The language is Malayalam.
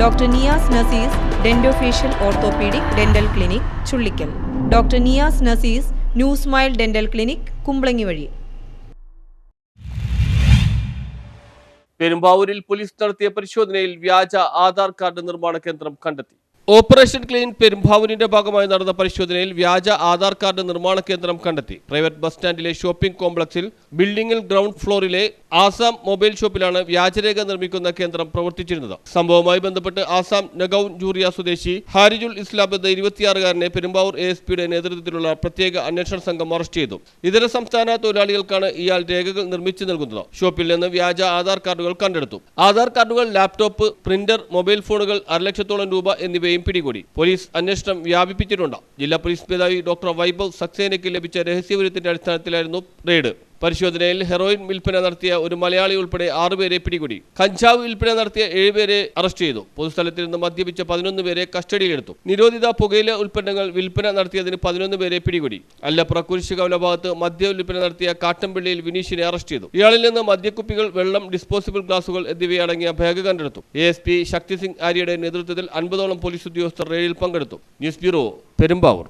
Doctor Niyas Nasees dentofacial orthopaedic dental clinic Chullikkal. Doctor Niyas Nasees new smile dental clinic Kumbalangi വഴി. പെരുമ്പാവൂരിൽ പോലീസ് നടത്തിയ പരിശോധനയിൽ വ്യാജ ആധാർ കാർഡ് നിർമ്മാണ കേന്ദ്രം കണ്ടെത്തി. ഓപ്പറേഷൻ ക്ലീൻ പെരുമ്പാവൂരിന്റെ ഭാഗമായി നടന്ന പരിശോധനയിൽ വ്യാജ ആധാർ കാർഡ് നിർമ്മാണ കേന്ദ്രം കണ്ടെത്തി. പ്രൈവറ്റ് ബസ് സ്റ്റാൻഡിലെ ഷോപ്പിംഗ് കോംപ്ലക്സിൽ ബിൽഡിംഗിൽ ഗ്രൗണ്ട് ഫ്ലോറിലെ ആസാം മൊബൈൽ ഷോപ്പിലാണ് വ്യാജരേഖ നിർമ്മിക്കുന്ന കേന്ദ്രം പ്രവർത്തിച്ചിരുന്നത്. സംഭവവുമായി ബന്ധപ്പെട്ട് ആസാം നഗൌൻ ജൂറിയ സ്വദേശി ഹാരിജുൽ ഇസ്ലാം എന്ന ഇരുപത്തിയാറുകാരനെ പെരുമ്പാവൂർ എ എസ് പിയുടെ നേതൃത്വത്തിലുള്ള പ്രത്യേക അന്വേഷണ സംഘം അറസ്റ്റ് ചെയ്തു. ഇതര സംസ്ഥാന തൊഴിലാളികൾക്കാണ് ഇയാൾ രേഖകൾ നിർമ്മിച്ചു നൽകുന്നത്. ഷോപ്പിൽ നിന്ന് വ്യാജ ആധാർ കാർഡുകൾ കണ്ടെടുത്തു. ആധാർ കാർഡുകൾ ലാപ്ടോപ്പ് പ്രിന്റർ മൊബൈൽ ഫോണുകൾ അരലക്ഷത്തോളം രൂപ എന്നിവയും പിടികൂടി. പോലീസ് അന്വേഷണം വ്യാപിപ്പിച്ചിട്ടുണ്ട്. ജില്ലാ പോലീസ് മേധാവി ഡോക്ടർ വൈഭവ് സക്സേനയ്ക്ക് ലഭിച്ച രഹസ്യവിവരത്തിന്റെ അടിസ്ഥാനത്തിലായിരുന്നു റെയ്ഡ്. പരിശോധനയിൽ ഹെറോയിൻ വിൽപ്പന നടത്തിയ ഒരു മലയാളി ഉൾപ്പെടെ ആറുപേരെ പിടികൂടി. കഞ്ചാവ് വിൽപ്പന നടത്തിയ ഏഴുപേരെ അറസ്റ്റ് ചെയ്തു. പൊതുസ്ഥലത്തിൽ നിന്ന് മദ്യപിച്ച പതിനൊന്ന് പേരെ കസ്റ്റഡിയിലെടുത്തു. നിരോധിത പുകയില ഉൽപ്പന്നങ്ങൾ വിൽപ്പന നടത്തിയതിന് പതിനൊന്ന് പേരെ പിടികൂടി. അല്ലപ്പുറ കുരിശുകവല ഭാഗത്ത് മദ്യ വിൽപ്പന നടത്തിയ കാട്ടമ്പിള്ളിയിൽ വിനീഷിനെ അറസ്റ്റ് ചെയ്തു. ഇയാളിൽ നിന്ന് മദ്യക്കുപ്പികൾ വെള്ളം ഡിസ്പോസിബിൾ ഗ്ലാസുകൾ എന്നിവയടങ്ങിയ ബാഗ് കണ്ടെടുത്തു. A S P Shakti Singh ആര്യയുടെ നേതൃത്വത്തിൽ അൻപതോളം പോലീസ് ഉദ്യോഗസ്ഥർ റെയ്ഡിൽ പങ്കെടുത്തു. News bureau Perumbavoor.